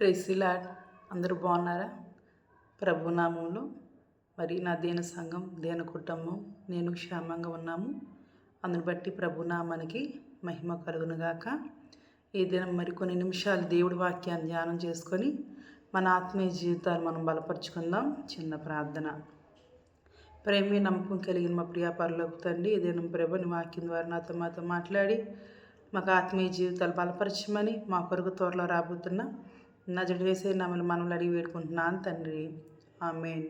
ప్రెసిలాడ్ అందరూ బాగున్నారా? ప్రభునామంలో మరి నా దేన సంఘం దేన కుటుంబం నేను క్షేమంగా ఉన్నాము. అందుని బట్టి ప్రభునామానికి మహిమ కలుగునుగాక ఈ దినం మరి కొన్ని నిమిషాలు దేవుడి వాక్యాన్ని ధ్యానం చేసుకొని మన ఆత్మీయ జీవితాలు మనం బలపరుచుకుందాం. చిన్న ప్రార్థన. ప్రేమి నమ్మకం కలిగిన మా ప్రియ తండ్రి ఇదేనం ప్రభుని వాక్యం ద్వారా నాతో మాతో మాట్లాడి మాకు ఆత్మీయ జీవితాలు బలపరచమని మా కొరకు త్వరలో రాబోతున్న నజడు వేసే నమ్మలు మనములు అడిగి వేడుకుంటున్నాను తండ్రి. ఆమెన్.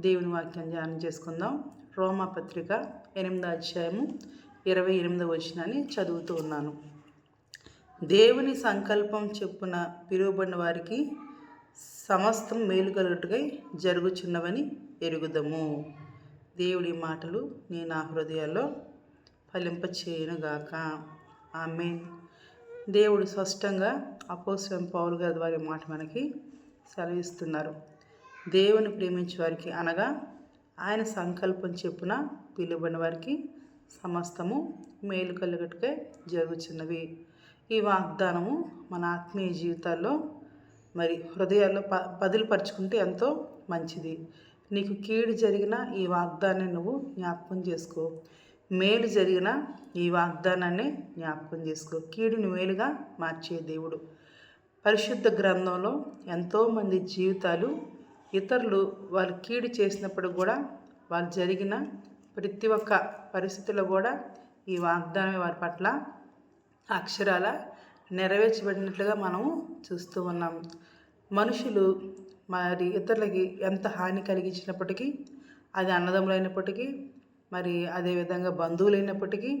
దేవుని వాక్యం ధ్యానం చేసుకుందాం. రోమా పత్రిక ఎనిమిదో అధ్యాయము ఇరవై ఎనిమిదో వచ్చినని చదువుతూ ఉన్నాను. దేవుని సంకల్పం చెప్పున పిలువబడిన వారికి సమస్తం మేలు కలుగుటకై జరుగుచున్నవని ఎరుగుదము. దేవుడి మాటలు నీ నా హృదయాల్లో ఫలింపచేయనుగాక. ఆమె దేవుడు స్పష్టంగా అపోసం పౌలు గారి వారి మాట మనకి సెలవిస్తున్నారు. దేవుని ప్రేమించే వారికి అనగా ఆయన సంకల్పం చెప్పున పిలువబడిన వారికి సమస్తము మేలు కలుగుటకే జరుగుచున్నవి. ఈ వాగ్దానము మన ఆత్మీయ జీవితాల్లో మరి హృదయాల్లో ప పదిలిపరుచుకుంటే ఎంతో మంచిది. నీకు కీడు జరిగిన ఈ వాగ్దాన్ని నువ్వు జ్ఞాపకం చేసుకో. మేలు జరిగిన ఈ వాగ్దానాన్ని జ్ఞాపకం చేసుకో. కీడుని మేలుగా మార్చే దేవుడు. పరిశుద్ధ గ్రంథంలో ఎంతోమంది జీవితాలు ఇతరులు వాళ్ళు కీడు చేసినప్పుడు కూడా వాళ్ళు జరిగిన ప్రతి ఒక్క పరిస్థితుల్లో కూడా ఈ వాగ్దానం వారి పట్ల అక్షరాల నెరవేర్చబడినట్లుగా మనము చూస్తూ ఉన్నాం. మనుషులు మరి ఇతరులకి ఎంత హాని కలిగించినప్పటికీ అది అన్నదమ్ములైనప్పటికీ మరి అదేవిధంగా బంధువులైనప్పటికీ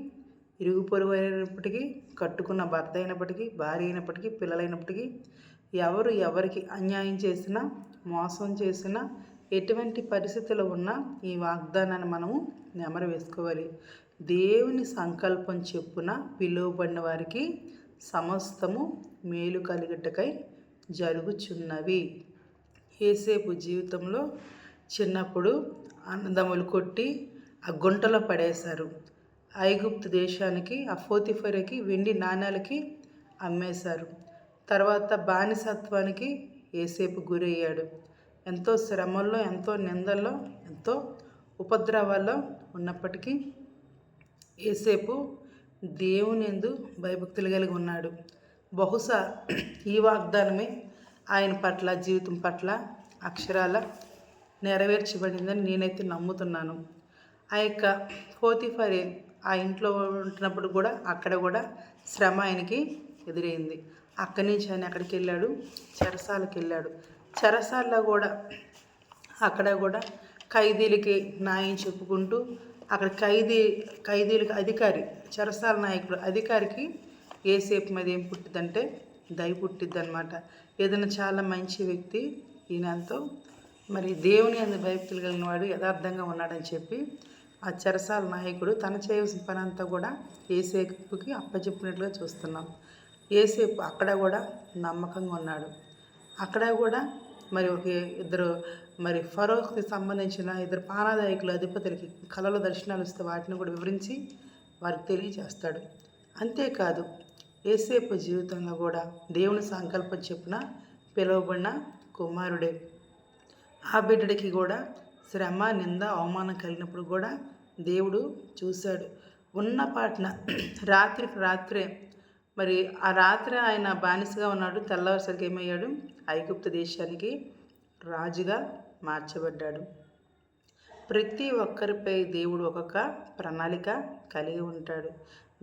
ఇరుగు పొరుగు అయినప్పటికీ కట్టుకున్న భర్త అయినప్పటికీ భార్య అయినప్పటికీ పిల్లలైనప్పటికీ ఎవరు ఎవరికి అన్యాయం చేసినా మోసం చేసినా ఎటువంటి పరిస్థితులు ఉన్నా ఈ వాగ్దానాన్ని మనము నెమరు వేసుకోవాలి. దేవుని సంకల్పం చెప్పున పిలువబడిన వారికి సమస్తము మేలు కలిగటకై జరుగుచున్నవి. ఏసేపు జీవితంలో చిన్నప్పుడు అన్నదమ్ములు కొట్టి ఆ గుంటలో పడేశారు. ఐగుప్తు దేశానికి ఆ ఫోతిఫరకి వెండి నాణ్యాలకి అమ్మేశారు. తర్వాత బానిసత్వానికి ఏసేపు గురయ్యాడు. ఎంతో శ్రమల్లో ఎంతో నిందల్లో ఎంతో ఉపద్రవాల్లో ఉన్నప్పటికీ ఏసేపు దేవుని ఎందు భయభక్తులు కలిగి ఉన్నాడు. బహుశా ఈ వాగ్దానమే ఆయన పట్ల జీవితం పట్ల అక్షరాల నెరవేర్చబడిందని నేనైతే నమ్ముతున్నాను. ఆ యొక్క ఫోతిఫరే ఆ ఇంట్లో ఉంటున్నప్పుడు కూడా అక్కడ కూడా శ్రమ ఆయనకి ఎదురైంది. అక్కడి నుంచి ఆయన అక్కడికి వెళ్ళాడు చెరసాలకు వెళ్ళాడు. చెరసాల్లో కూడా అక్కడ కూడా ఖైదీలకి న్యాయం చెప్పుకుంటూ అక్కడ ఖైదీ ఖైదీలకు అధికారి చెరసాల నాయకుడు అధికారికి ఏసేపు మీద ఏం పుట్టిద్దంటే దయ పుట్టిద్ది అనమాట ఏదైనా చాలా మంచి వ్యక్తి ఈయనతో మరి దేవుని అందు భయభక్తులు కలిగిన వాడు యథార్థంగా ఉన్నాడని చెప్పి ఆ చెరసాల నాయకుడు తన చేయవలసిన పని అంతా కూడా ఏసేపుకి అప్పచెప్పినట్లుగా చూస్తున్నాం. ఏసేపు అక్కడ కూడా నమ్మకంగా ఉన్నాడు. అక్కడ కూడా మరి ఒక ఇద్దరు మరి ఫరోక్కి సంబంధించిన ఇద్దరు పానాదాయకులు అధిపతులకి కళల దర్శనాలు ఇస్తే వాటిని కూడా వివరించి వారికి తెలియజేస్తాడు. అంతేకాదు ఏసేపు జీవితంలో కూడా దేవుని సంకల్పం చెప్పున పిలువబడిన కుమారుడే. ఆ బిడ్డడికి కూడా శ్రమ నింద అవమానం కలిగినప్పుడు కూడా దేవుడు చూశాడు. ఉన్న పాటన రాత్రికి రాత్రే మరి ఆ రాత్రి ఆయన బానిసగా ఉన్నాడు. తెల్లవారుసరికి ఏమయ్యాడు? ఐగుప్తు దేశానికి రాజుగా మార్చబడ్డాడు. ప్రతి ఒక్కరిపై దేవుడు ఒక్కొక్క ప్రణాళిక కలిగి ఉంటాడు.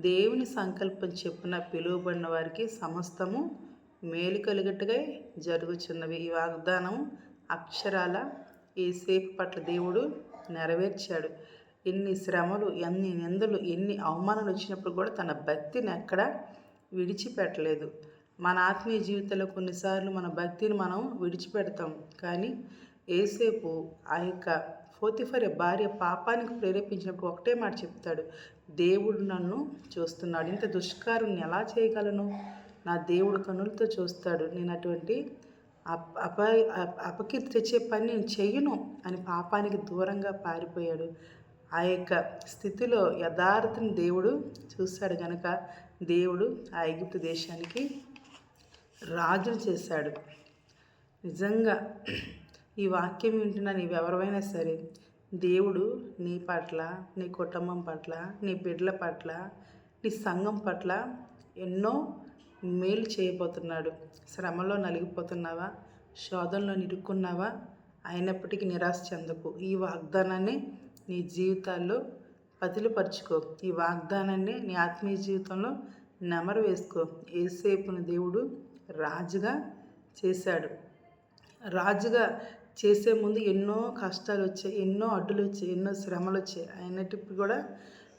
దేవుని సంకల్పం చెప్పున పిలువబడిన వారికి సమస్తము మేలు కలిగట్టుగా జరుగుచున్నవి. ఈ వాగ్దానం అక్షరాల ఈ సేపు పట్ల దేవుడు నెరవేర్చాడు. ఎన్ని శ్రమలు ఎన్ని నిందలు ఎన్ని అవమానాలు వచ్చినప్పుడు కూడా తన భక్తిని ఎక్కడ విడిచిపెట్టలేదు. మన ఆత్మీయ జీవితంలో కొన్నిసార్లు మన భక్తిని మనం విడిచిపెడతాం. కానీ ఏసేపు ఆ యొక్క ఫోతిఫర్ భార్య పాపానికి ప్రేరేపించినప్పుడు ఒకటే మాట చెప్తాడు దేవుడు నన్ను చూస్తున్నాడు. ఇంత దుష్కారం ఎలా చేయగలను? నా దేవుడు కనులతో చూస్తాడు. నేను అటువంటి అప అప అపకీర్తి తెచ్చే పని నేను చెయ్యను అని పాపానికి దూరంగా పారిపోయాడు. ఆ యొక్క స్థితిలో యథార్థని దేవుడు చూశాడు కనుక దేవుడు ఆ ఐగుప్తు దేశానికి రాజులు చేశాడు. నిజంగా ఈ వాక్యం వింటున్న నీవెవరైనా సరే దేవుడు నీ పట్ల నీ కుటుంబం పట్ల నీ బిడ్డల పట్ల నీ సంఘం పట్ల ఎన్నో మేలు చేయబోతున్నాడు. శ్రమలో నలిగిపోతున్నావా? శోధనలో నిరుక్కున్నావా అయినప్పటికీ నిరాశ చెందకు. ఈ వాగ్దానాన్ని నీ జీవితాల్లో పదిలిపరుచుకో. ఈ వాగ్దానాన్ని నీ ఆత్మీయ జీవితంలో నెమరు వేసుకో. ఏసేపును దేవుడు రాజుగా చేశాడు. రాజుగా చేసే ముందు ఎన్నో కష్టాలు వచ్చాయి ఎన్నో అడ్డులు వచ్చాయి ఎన్నో శ్రమలు వచ్చాయి. అయినట్టు కూడా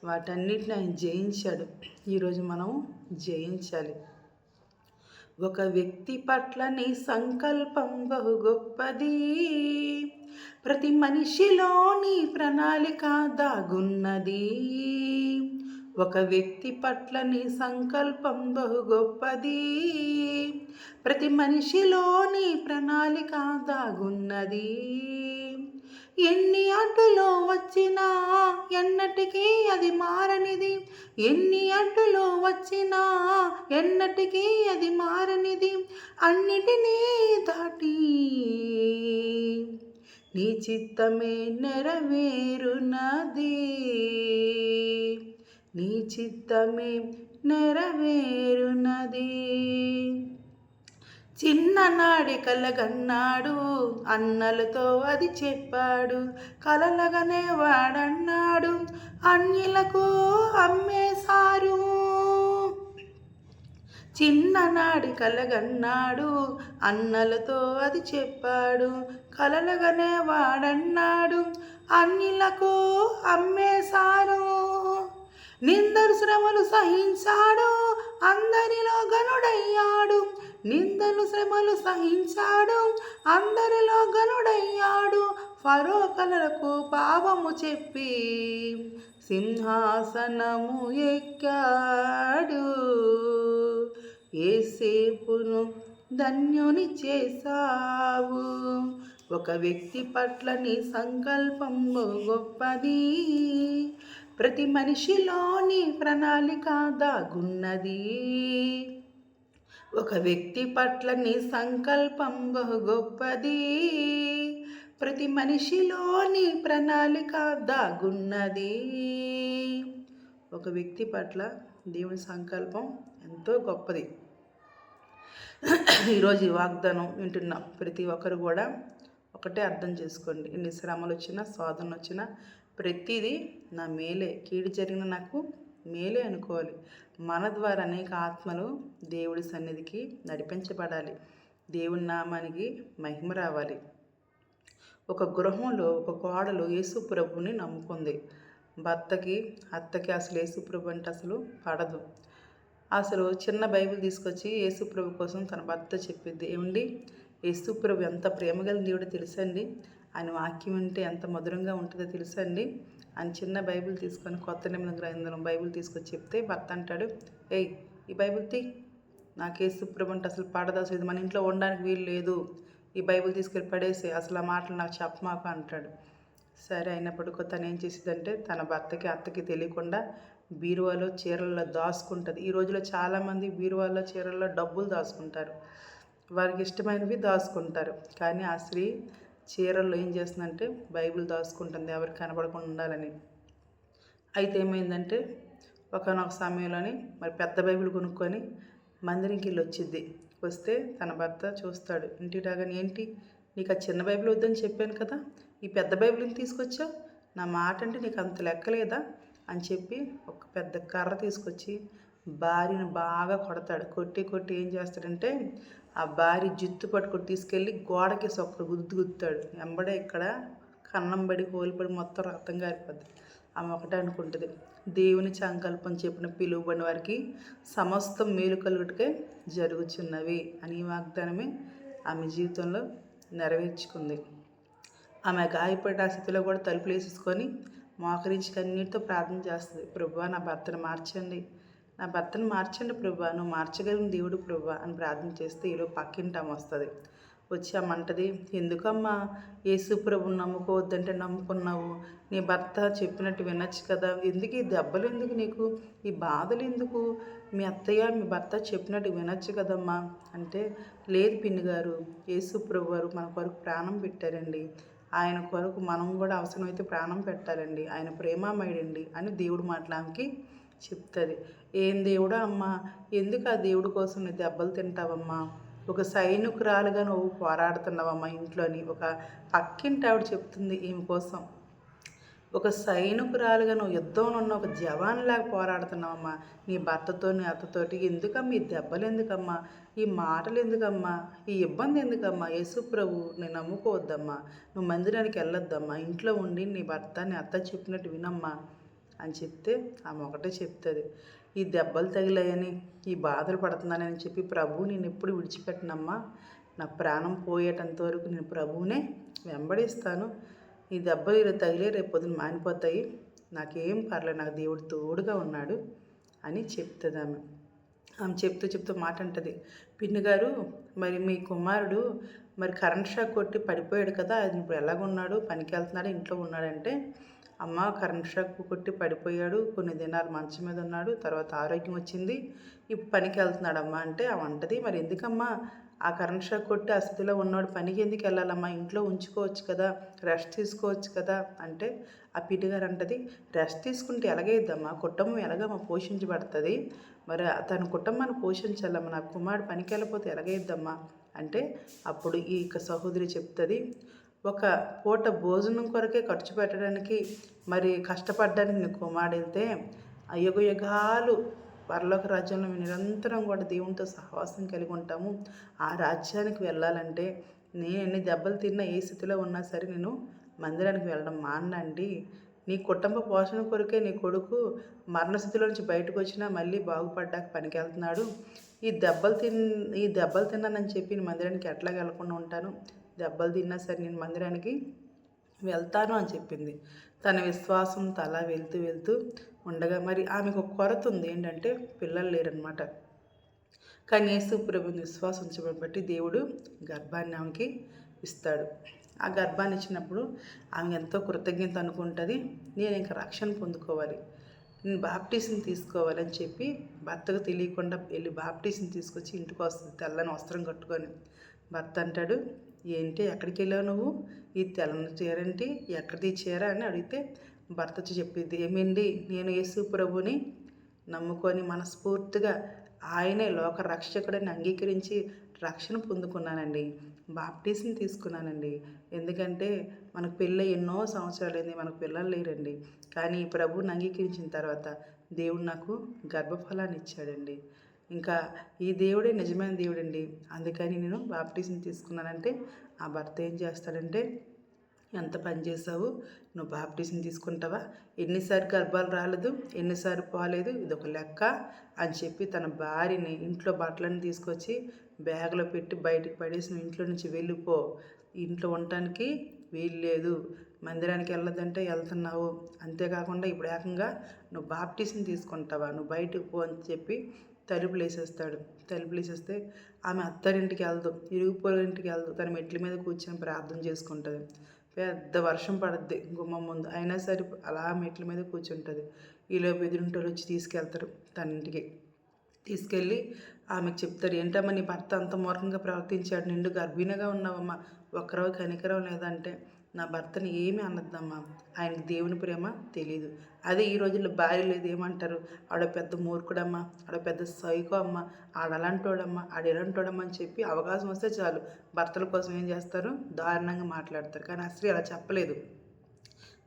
వాటన్నిటిని ఆయన జయించాడు. ఈరోజు మనం జయించాలి. ఒక వ్యక్తి పట్ల నీ సంకల్పం బహు గొప్పది. ప్రతి మనిషిలోని ప్రణాళిక దాగున్నది. ఒక వ్యక్తి పట్ల నీ సంకల్పం బహు గొప్పది. ప్రతి మనిషిలోని ప్రణాళిక దాగున్నది. ఎన్ని అడ్డులో వచ్చినా ఎన్నటికీ అది మారనిది. ఎన్ని అడ్డులో వచ్చినా ఎన్నటికీ అది మారనిది. అన్నిటినీ దాటి నీ చిత్తమే నెరవేరునది. నీ చిత్తమే నెరవేరునది. చిన్ననాడి కలగన్నాడు అన్నలతో అది చెప్పాడు కలలగనే వాడన్నాడు అన్యులకు అమ్మేశారు. చిన్ననాడి కలగన్నాడు అన్నలతో అది చెప్పాడు కలలగనే వాడన్నాడు అన్నిలకు అమ్మేశారు. నిందరు శ్రమలు సహించాడు అందరిలో గనుడయ్యాడు నిందలు శ్రమలు సహించాడు. అందరిలో గనుడయ్యాడు ఫరో కలలకు పాపము చెప్పి సింహాసనము ఎక్కాడు. ఏసేపును ధన్యుని చేశావు. ఒక వ్యక్తి పట్ల నీ సంకల్పం గొప్పది. ప్రతి మనిషిలోని ప్రణాళిక దాగున్నది. ఒక వ్యక్తి పట్ల నీ సంకల్పం బహు గొప్పది. ప్రతి మనిషిలోని ప్రణాళిక దాగున్నది. ఒక వ్యక్తి పట్ల దేవుని సంకల్పం ఎంతో గొప్పది. ఈరోజు ఈ వాగ్దానం వింటున్న ప్రతి ఒక్కరు కూడా ఒకటే అర్థం చేసుకోండి. ఎన్ని శ్రమలు వచ్చినా శోధనలు వచ్చినా ప్రతిదీ నా మేలే. కీడు జరిగిన నాకు మేలే అనుకోవాలి. మన ద్వారా అనేక ఆత్మలు దేవుడి సన్నిధికి నడిపించబడాలి. దేవుని నామానికి మహిమ రావాలి. ఒక గృహంలో ఒక కోడలు యేసు ప్రభుని నమ్ముకుంది. భర్తకి అత్తకి అసలు యేసు ప్రభు అంటే అసలు పడదు. అసలు చిన్న బైబిల్ తీసుకొచ్చి యేసు ప్రభు కోసం తన భర్త చెప్పింది ఏమండి? యేసు ప్రభు ఎంత ప్రేమగల దేవుడు తెలుసండి ఆయన వాక్యం అంటే ఎంత మధురంగా ఉంటుందో తెలుసండి అని చిన్న బైబిల్ తీసుకొని కొత్త నిమిషం గ్రంథం బైబిల్ తీసుకొని చెప్తే భర్త అంటాడు ఏయ్ ఈ బైబిల్ తీ. నాకే సుప్రభు అంటే అసలు పడదు ఇది మన ఇంట్లో ఉండడానికి వీలు లేదు. ఈ బైబిల్ తీసుకెళ్ళి పడేసి అసలు ఆ మాటలు నాకు చెప్పమాకు అంటాడు. సరే అయినప్పటికీ తను ఏం చేసిందంటే తన భర్తకి అత్తకి తెలియకుండా బీరువాలో చీరల్లో దాచుకుంటుంది. ఈ రోజులో చాలామంది బీరువాలో చీరల్లో డబ్బులు దాచుకుంటారు. వారికి ఇష్టమైనవి దాచుకుంటారు. కానీ ఆ స్త్రీ చీరల్లో ఏం చేస్తుందంటే బైబిల్ దాచుకుంటుంది ఎవరికి కనబడకుండా ఉండాలని. అయితే ఏమైందంటే ఒకనొక సమయంలోని మరి పెద్ద బైబిల్ కొనుక్కొని మందిరికి వెళ్ళి వచ్చింది వస్తే తన భర్త చూస్తాడు ఇంటి రాగానే ఏంటి? నీకు ఆ చిన్న బైబిల్ వద్దని చెప్పాను కదా ఈ పెద్ద బైబిల్ని తీసుకొచ్చావు? నా మాట అంటే నీకు అంత లెక్కలేదా అని చెప్పి ఒక పెద్ద కర్ర తీసుకొచ్చి భార్యను బాగా కొడతాడు. కొట్టి కొట్టి ఏం చేస్తాడంటే ఆ భార్య జిత్తు పట్టుకొని తీసుకెళ్ళి గోడకి సొక్కడు గుద్దు గుద్దుతాడు. వెంబడే ఇక్కడ కన్నం పడి హోలిపడి మొత్తం రక్తం గారిపోద్ది. ఆమె ఒకటే అనుకుంటుంది. దేవుని సంకల్పం చెప్పిన పిలువబడిన వారికి సమస్తం మేలు కలుగుటకే జరుగుచున్నవి అని వాగ్దానమే ఆమె జీవితంలో నెరవేర్చుకుంది. ఆమె గాయపడ్డ స్థితిలో కూడా తలుపులు వేసేసుకొని మోకరించి కన్నీటితో ప్రార్థన చేస్తుంది. ప్రభు నా భర్తను మార్చండి. నా భర్తను మార్చండి ప్రభా నువ్వు మార్చగలిగిన దేవుడు ప్రభా అని ప్రార్థన చేస్తే ఈలో పక్కింటాం వస్తుంది. వచ్చి ఎందుకమ్మా యేసు ప్రభుని నమ్ముకోవద్దంటే నమ్ముకున్నావు? నీ భర్త చెప్పినట్టు వినొచ్చు కదా? ఎందుకు ఈ దెబ్బలు ఎందుకు నీకు? ఈ బాధలు ఎందుకు? మీ అత్తయ్య మీ భర్త చెప్పినట్టు వినొచ్చు కదమ్మా? అంటే లేదు పిన్ని గారు యేసు ప్రభు వారు మన కొరకు ప్రాణం పెట్టారండి. ఆయన కొరకు మనం కూడా అవసరమైతే ప్రాణం పెట్టాలండి. ఆయన ప్రేమామయుడండి అని దేవుడు మాట్లాడికి చెప్తుంది. ఏం దేవుడా అమ్మా ఎందుకు ఆ దేవుడి కోసం నీ దెబ్బలు తింటావమ్మా? ఒక సైనికురాలుగా నువ్వు పోరాడుతున్నావమ్మా ఇంట్లోని ఒక పక్కింటి ఆవిడ చెప్తుంది ఈమె కోసం. ఒక సైనికురాలుగా నువ్వు యుద్ధంలో ఉన్న ఒక జవాన్లాగా పోరాడుతున్నావమ్మా. నీ భర్తతో నీ అత్తతోటి ఎందుకమ్మా ఈ దెబ్బలు ఎందుకమ్మా? ఈ మాటలు ఎందుకమ్మా? ఈ ఇబ్బంది ఎందుకమ్మా? యేసు ప్రభు నేను నమ్ముకోవద్దమ్మా. నువ్వు మందిరానికి వెళ్ళొద్దమ్మా. ఇంట్లో ఉండి నీ భర్త నీ అత్త చెప్పినట్టు వినమ్మా. అని చెప్తే ఆమె ఒకటే చెప్తుంది ఈ దెబ్బలు తగిలాయని ఈ బాధలు పడుతున్నానని చెప్పి ప్రభువు నేను ఎప్పుడు విడిచిపెట్టనమ్మా. నా ప్రాణం పోయేటంత వరకు నేను ప్రభువునే వెంబడిస్తాను. ఈ దెబ్బలు ఇలా తగిలే రేపు మానిపోతాయి. నాకేం పర్లేదు నాకు దేవుడు తోడుగా ఉన్నాడు అని చెప్తుంది ఆమె. ఆమె చెప్తూ చెప్తూ మాట అంటది పిన్ని గారు మరి మీ కుమారుడు మరి కరెంట్ షాక్ కొట్టి పడిపోయాడు కదా అది ఇప్పుడు ఎలాగున్నాడు? పనికి వెళ్తున్నాడు? ఇంట్లో ఉన్నాడంటే అమ్మ కరెంట్ షాక్ కొట్టి పడిపోయాడు. కొన్ని దినాలు మంచం మీద ఉన్నాడు. తర్వాత ఆరోగ్యం వచ్చింది. ఇప్పుడు పనికి వెళ్తున్నాడు అమ్మ అంటే అవంటది మరి ఎందుకమ్మా? ఆ కరెంట్ షాక్ కొట్టి ఆ స్థితిలో ఉన్నాడు పనికి ఎందుకు వెళ్ళాలమ్మా? ఇంట్లో ఉంచుకోవచ్చు కదా రెస్ట్ తీసుకోవచ్చు కదా అంటే ఆ పిటిగారు అంటది రెస్ట్ తీసుకుంటే ఎలాగైద్దమ్మా? కుటుంబం ఎలాగమ్మా పోషించబడుతుంది? మరి తన కుటుంబాన్ని పోషించాలమ్మా? నా కుమారుడు పనికి వెళ్ళిపోతే ఎలాగైద్దమ్మా? అంటే అప్పుడు ఈ యొక్క సహోదరి చెప్తుంది ఒక పూట భోజనం కొరకే ఖర్చు పెట్టడానికి మరి కష్టపడ్డానికి నీ కుమారుడు వెళ్తే యుగ యుగాలు పరలోక రాజ్యంలో నిరంతరం కూడా దేవునితో సహవాసం కలిగి ఉంటాము. ఆ రాజ్యానికి వెళ్ళాలంటే నేను ఎన్ని దెబ్బలు తిన్నా ఏ స్థితిలో ఉన్నా సరే నేను మందిరానికి వెళ్ళడం మానండి. నీ కుటుంబ పోషణ కొరకే నీ కొడుకు మరణస్థితిలో నుంచి బయటకు వచ్చినా మళ్ళీ బాగుపడ్డాక పనికి వెళ్తున్నాడు ఈ దెబ్బలు తిన్ ఈ దెబ్బలు తిన్నానని చెప్పి నేను మందిరానికి ఎట్లా వెళ్ళకుండా ఉంటాను? దెబ్బలు తిన్నా సరే నేను మందిరానికి వెళ్తాను అని చెప్పింది. తన విశ్వాసం తల వెళ్తూ వెళ్తూ ఉండగా మరి ఆమెకు ఒక కొరత ఉంది. ఏంటంటే పిల్లలు లేరనమాట కానీ యేసు ప్రభుని విశ్వాసం ఉంచబడి బట్టి దేవుడు గర్భాన్ని ఆమెకి ఇస్తాడు. ఆ గర్భాన్ని ఇచ్చినప్పుడు ఆమె ఎంతో కృతజ్ఞత అనుకుంటుంది. నేను ఇంకా రక్షణ పొందుకోవాలి. నేను బాప్టీస్ని తీసుకోవాలని చెప్పి భర్తకు తెలియకుండా వెళ్ళి బాప్టీస్ని తీసుకొచ్చి ఇంటికి వస్తుంది. తెల్లని వస్త్రం కట్టుకొని భర్త అంటాడు ఏంటి ఎక్కడికి వెళ్ళావు నువ్వు? ఈ తెల్లని చీరేంటి? ఎక్కడిది చీర అని అడిగితే భర్త వచ్చి చెప్పింది ఏమండి నేను యేసు ప్రభుని నమ్ముకొని మనస్ఫూర్తిగా ఆయనే లోక రక్షకుడని అంగీకరించి రక్షణ పొందుకున్నానండి బాప్టిజం తీసుకున్నానండి. ఎందుకంటే మనకు పెళ్ళి ఎన్నో సంవత్సరాలైంది మనకు పిల్లలు లేరండి. కానీ ఈ ప్రభుని అంగీకరించిన తర్వాత దేవుడు నాకు గర్భఫలాన్ని ఇచ్చాడండి. ఇంకా ఈ దేవుడే నిజమైన దేవుడండి. అందుకని నేను బాప్టిజం తీసుకున్నానంటే ఆ భర్త ఏం చేస్తాడంటే ఎంత పని చేసావు నువ్వు బాప్టిజం తీసుకుంటావా? ఎన్నిసార్లు గర్భాలు రాలేదు ఎన్నిసార్లు పోలేదు ఇది ఒక లెక్క అని చెప్పి తన భార్యని ఇంట్లో బట్టలను తీసుకొచ్చి బ్యాగ్లో పెట్టి బయటకు పడేసి నువ్వు ఇంట్లో నుంచి వెళ్ళిపో. ఇంట్లో ఉండటానికి వీలు లేదు మందిరానికి వెళ్ళదంటే వెళ్తున్నావు. అంతేకాకుండా ఇప్పుడు ఏకంగా నువ్వు బాప్టిజం తీసుకుంటావా? నువ్వు బయటకు పో అని చెప్పి తలుపులు వేసేస్తాడు తలుపులు వేసేస్తే ఆమె అత్తారింటికి వెళ్దు ఇరుగు ఇంటికి వెళ్దు తన మెట్ల మీద కూర్చొని ప్రార్థన చేసుకుంటుంది. పెద్ద వర్షం పడుద్ది గుమ్మం ముందు. అయినా సరే అలా మెట్ల మీద కూర్చుంటుంది. ఈలో ఎదురుంటోళ్ళు వచ్చి తీసుకెళ్తారు తన ఇంటికి. తీసుకెళ్ళి ఆమెకు చెప్తారు ఏంటమ్మా నీ భర్త అంత మూర్ఖంగా ప్రవర్తించాడు. నిండు గర్భిణిగా ఉన్నావమ్మా. ఒక్కరవ కనికరం లేదంటే నా భర్తని ఏమి అనద్దమ్మా. ఆయనకి దేవుని ప్రేమ తెలియదు అదే ఈ రోజుల్లో భార్య లేదు ఏమంటారు? ఆడ పెద్ద మూర్ఖుడమ్మా ఆడ పెద్ద సైకో అమ్మ ఆడ అలాంటోడమ్మా ఆడ ఎలాంటోడమ్మా అని చెప్పి అవకాశం వస్తే చాలు. భర్తల కోసం ఏం చేస్తారు? దారుణంగా మాట్లాడతారు. కానీ అసలు అలా చెప్పలేదు.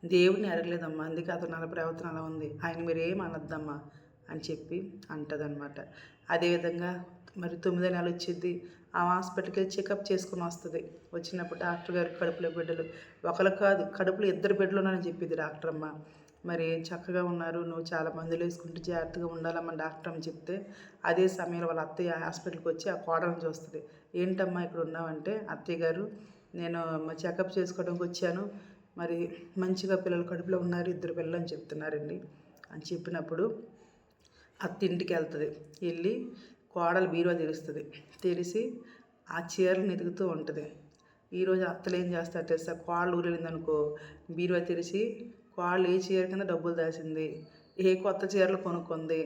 దేవుని అడగలేదమ్మా అందుకే అతను నల్ల ప్రవర్తన అలా ఉంది. ఆయన మీరు ఏం అనొద్దమ్మా అని చెప్పి అంటదనమాట అదేవిధంగా మరి తొమ్మిదో నెల వచ్చింది. ఆ హాస్పిటల్కి వెళ్ళి చెకప్ చేసుకుని వస్తుంది. వచ్చినప్పుడు డాక్టర్ గారు కడుపులో బిడ్డలు ఒకరు కాదు కడుపులో ఇద్దరు బిడ్డలు ఉన్నారని చెప్పింది డాక్టర్ అమ్మ. మరి చక్కగా ఉన్నారు నువ్వు చాలా మందులు వేసుకుంటూ జాగ్రత్తగా ఉండాలమ్మ డాక్టర్ అని చెప్తే. అదే సమయంలో వాళ్ళ అత్తయ్య హాస్పిటల్కి వచ్చి ఆ కోడలను చూస్తుంది. ఏంటమ్మా ఇక్కడ ఉన్నావంటే అత్తయ్య గారు నేను చెకప్ చేసుకోవడానికి వచ్చాను. మరి మంచిగా పిల్లలు కడుపులో ఉన్నారు ఇద్దరు పిల్లలు అని చెప్తున్నారండి. అని చెప్పినప్పుడు అత్త ఇంటికి వెళ్తుంది. వెళ్ళి కోడలు బీరువా తెరుస్తుంది. తెరిసి ఆ చీరలను ఎదుగుతూ ఉంటుంది. ఈరోజు అత్తలు ఏం చేస్తారు తెలుసా? కోళ్ళు ఊరెళ్ళింది అనుకో బీరువా తెరిచి కోళ్ళు ఏ చీర కింద డబ్బులు దాచింది? ఏ కొత్త చీరలు కొనుక్కుంది?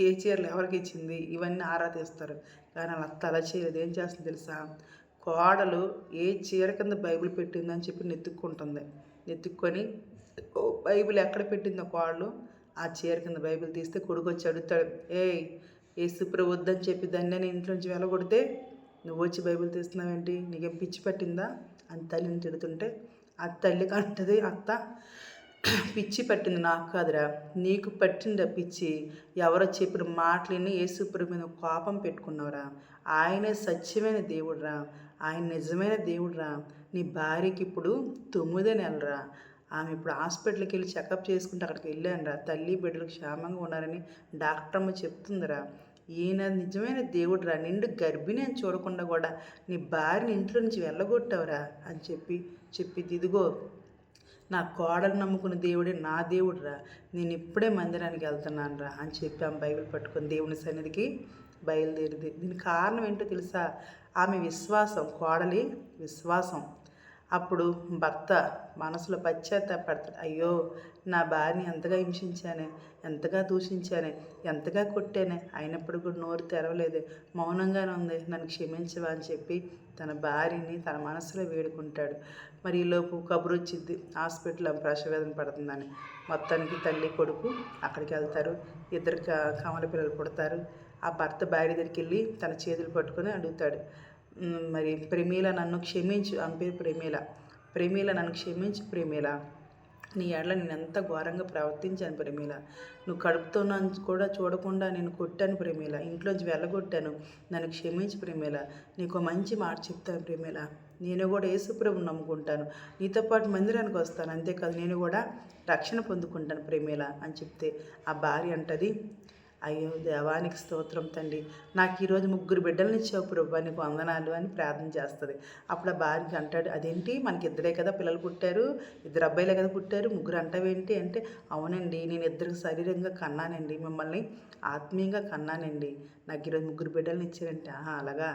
ఏ చీరలు ఎవరికి ఇచ్చింది? ఇవన్నీ ఆరా తీస్తారు. కానీ వాళ్ళ అత్త అలా చేయలేదు. ఏం చేస్తుంది తెలుసా? కోడలు ఏ చీర కింద బైబిల్ పెట్టిందని చెప్పి నెత్తుక్కుంటుంది నెత్తుక్కొని బైబిల్ ఎక్కడ పెట్టిందో కోడలు? ఆ చీర కింద బైబిల్ తీస్తే కొడుకు వచ్చి అడుగుతాడు ఏయ్ ఏసు వద్దని చెప్పి దాన్ని నేను ఇంట్లోంచి వెళ్ళగొడితే నువ్వు వచ్చి బైబిల్ తీస్తున్నావేంటి? నీకేం పిచ్చి పట్టిందా? అని తల్లిని తిడుతుంటే ఆ తల్లికి అంటది అత్త పిచ్చి పట్టింది నాకు కాదురా. నీకు పట్టిందా పిచ్చి? ఎవరో చెప్పిన మాటలని యేసుప్రభు మీద కోపం పెట్టుకున్నావురా. ఆయనే సత్యమైన దేవుడురా. ఆయన నిజమైన దేవుడురా. నీ భార్యకి ఇప్పుడు తొమ్మిదే నెలరా. ఆమె ఇప్పుడు హాస్పిటల్కి వెళ్ళి చెకప్ చేసుకుంటే అక్కడికి వెళ్ళానురా. తల్లి బిడ్డలు క్షేమంగా ఉన్నారని డాక్టర్ అమ్మ చెప్తుందిరా. ఈయన నిజమైన దేవుడురా. నిండు గర్భిణి అని చూడకుండా కూడా నీ భార్యని ఇంట్లో నుంచి వెళ్ళగొట్టావురా అని చెప్పి చెప్పి ఇదిగో నా కోడలు నమ్ముకున్న దేవుడే నా దేవుడురా. నేను ఇప్పుడే మందిరానికి వెళ్తున్నాను రా అని చెప్పి ఆమె బైబిల్ పట్టుకొని దేవుని సన్నిధికి బయలుదేరింది. దీనికి కారణం ఏంటో తెలుసా? ఆమె విశ్వాసం కోడలి విశ్వాసం. అప్పుడు భర్త మనసులో పశ్చాత్తాపడతాడు అయ్యో నా భార్యని ఎంతగా హింసించానే ఎంతగా దూషించానే ఎంతగా కొట్టానే అయినప్పుడు కూడా నోరు తెరవలేదు. మౌనంగానే ఉంది నన్ను క్షమించవా అని చెప్పి తన భార్యని తన మనసులో వేడుకుంటాడు. మరి ఈలోపు కబురు వచ్చింది హాస్పిటల్ ప్రసవేదన పడుతుందని. మొత్తానికి తల్లి కొడుకు అక్కడికి వెళ్తారు ఇద్దరు కమల పిల్లలు పుడతారు. ఆ భర్త భార్య దగ్గరికి వెళ్ళి తన చేతులు పట్టుకొని అడుగుతాడు మరి ప్రేమీల నన్ను క్షమించు ఆమె పేరు ప్రేమీల. ప్రేమీల నన్ను క్షమించు ప్రేమీల. నీ ఎడల నేను ఎంత ఘోరంగా ప్రవర్తించాను ప్రేమీల. నువ్వు కడుపుతో నన్ను కూడా చూడకుండా నేను కొట్టాను ప్రేమీల. ఇంట్లోంచి వెళ్ళగొట్టాను. నన్ను క్షమించి ప్రేమీల. నీకు మంచి మాట చెప్తాను ప్రేమీల. నేను కూడా యేసుప్రభు నమ్ముకుంటాను. నీతో పాటు మందిరానికి వస్తాను. అంతేకాదు నేను కూడా రక్షణ పొందుకుంటాను ప్రేమీల అని చెప్తే ఆ భార్య అంటది అయ్యో దేవానికి స్తోత్రం తండ్రి. నాకు ఈరోజు ముగ్గురు బిడ్డల్ని ఇచ్చావు ప్రభు నీకు వందనాలు అని ప్రార్థన చేస్తుంది. అప్పుడు ఆ భార్యకి అంటాడు అదేంటి? మనకి ఇద్దరే కదా పిల్లలు పుట్టారు. ఇద్దరు అబ్బాయిలే కదా పుట్టారు. ముగ్గురు అంటావేంటి? అంటే అవునండి నేను ఇద్దరికి శరీరంగా కన్నానండి. మిమ్మల్ని ఆత్మీయంగా కన్నానండి. నాకు ఈరోజు ముగ్గురు బిడ్డల్ని ఇచ్చారంటే ఆహా అలాగా?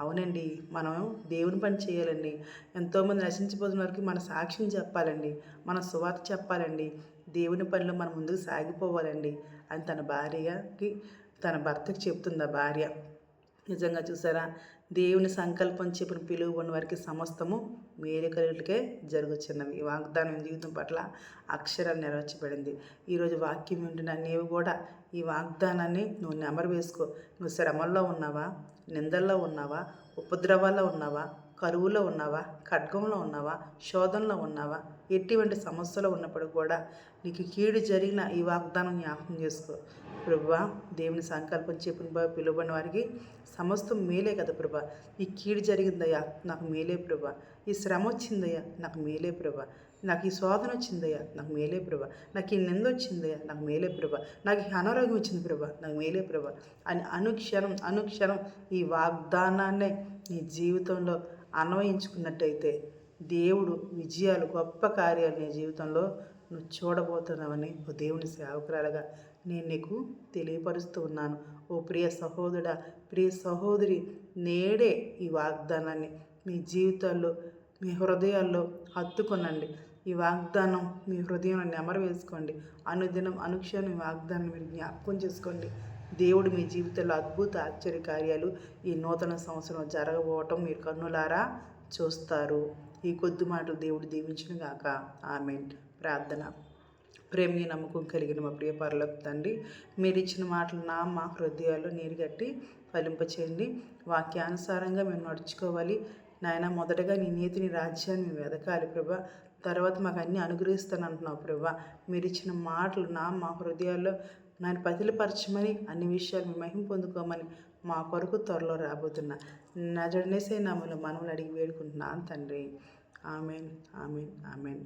అవునండి మనం దేవుని పని చేయాలండి. ఎంతోమంది నశించిపోతున్న వరకు మన సాక్ష్యం చెప్పాలండి. మన సువార్త చెప్పాలండి. దేవుని పనిలో మనం ముందుకు సాగిపోవాలండి. అని తన భార్యకి తన భర్తకి చెప్తుంది ఆ భార్య. నిజంగా చూసారా? దేవుని సంకల్పం చెప్పిన పిలువ ఉన్న వారికి సమస్తము మేలు కలుగులకే జరుగుతున్నవి ఈ వాగ్దానం జీవితం పట్ల అక్షరాలు నెరవేర్చబడింది. ఈరోజు వాక్యం వింటున్న నీవు కూడా ఈ వాగ్దానాన్ని నువ్వు నెమరు వేసుకో. నువ్వు శ్రమల్లో ఉన్నావా? నిందల్లో ఉన్నావా? ఉపద్రవాల్లో ఉన్నావా? కరువులో ఉన్నావా? ఖడ్గంలో ఉన్నావా? శోధనలో ఉన్నావా? ఎటువంటి సమస్యలో ఉన్నప్పుడు కూడా నీకు కీడు జరిగిన ఈ వాగ్దానం జ్ఞాపకం చేసుకో. ప్రభా దేవుని సంకల్పం చెప్పిన బాబు వారికి సమస్తం మేలే కదా ప్రభా. ఈ కీడు జరిగిందయ్యా నాకు మేలే ప్రభా. ఈ శ్రమ వచ్చిందయ్యా నాకు మేలే ప్రభా. నాకు ఈ శోధన వచ్చిందయ్యా నాకు మేలే ప్రభా. నాకు ఈ నింద వచ్చిందయ్యా నాకు మేలే ప్రభా. నాకు ఈ అనారోగ్యం వచ్చింది ప్రభా నాకు మేలే ప్రభా. అని అనుక్షణం అనుక్షణం ఈ వాగ్దానాన్నే నీ జీవితంలో అన్వయించుకున్నట్టయితే దేవుడు విజయాలు గొప్ప కార్యాలు నీ జీవితంలో నువ్వు చూడబోతున్నావని ఓ దేవుని సేవకురాలుగా నేను నీకు తెలియపరుస్తూ ఉన్నాను. ఓ ప్రియ సహోదరుడా ప్రియ సహోదరి నేడే ఈ వాగ్దానాన్ని మీ జీవితాల్లో మీ హృదయాల్లో హత్తుకొనండి. ఈ వాగ్దానం మీ హృదయంలో నెమరు వేసుకోండి. అనుదినం అనుక్షణం ఈ వాగ్దానం మీరు జ్ఞాపకం చేసుకోండి. దేవుడు మీ జీవితంలో అద్భుత ఆశ్చర్య కార్యాలు ఈ నూతన సంవత్సరం జరగబోవటం మీరు కన్నులారా చూస్తారు. ఈ కొద్ది మాటలు దేవుడు దీవించిన గాక. ఆమె ప్రార్థన. ప్రేమి నమ్మకం కలిగిన మా ప్రియ పరలోక తండ్రి మీరు ఇచ్చిన మాటలు నా మా హృదయాల్లో నీరు కట్టి ఫలింపచేయండి. వాక్యానుసారంగా మేము నడుచుకోవాలి. నాయన మొదటగా నీ నీతిని రాజ్యాన్ని మేము వెదకాలి ప్రభా. తర్వాత మాకు అన్నీ అనుగ్రహిస్తాను అంటున్నావు ప్రభా. మీరు ఇచ్చిన మాటలు నా మా హృదయాల్లో నన్ను పతిలపరచమని అన్ని విషయాలు మేము మహిమ పొందుకోమని మా కొరకు త్వరలో రాబోతున్నా. నా నామలు మనములు అడిగి వేడుకుంటున్నాను తండ్రి. Amen amen amen.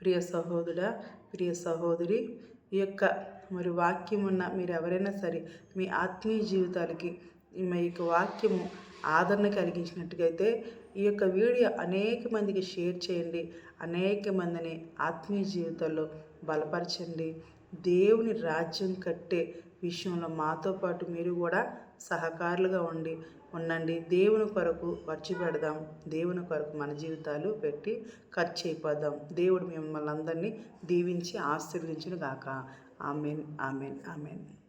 ప్రియ సహోదరుడా ప్రియ సహోదరి ఈ యొక్క మరి వాక్యం ఉన్న మీరు ఎవరైనా సరే మీ ఆత్మీయ జీవితాలకి మీ యొక్క వాక్యము ఆదరణ కలిగించినట్టుగైతే ఈ యొక్క వీడియో అనేక మందికి షేర్ చేయండి. అనేక మందిని ఆత్మీయ జీవితాల్లో బలపరచండి. దేవుని రాజ్యం కట్టే విషయంలో మాతో పాటు మీరు కూడా సహకారులుగా ఉండి ఉండండి. దేవుని కొరకు ఖర్చు పెడదాం దేవుని కొరకు మన జీవితాలు పెట్టి ఖర్చు అయిపోదాం. దేవుడు మిమ్మల్ని అందరినీ దీవించి ఆశీర్వదించును గాక. Amen amen amen.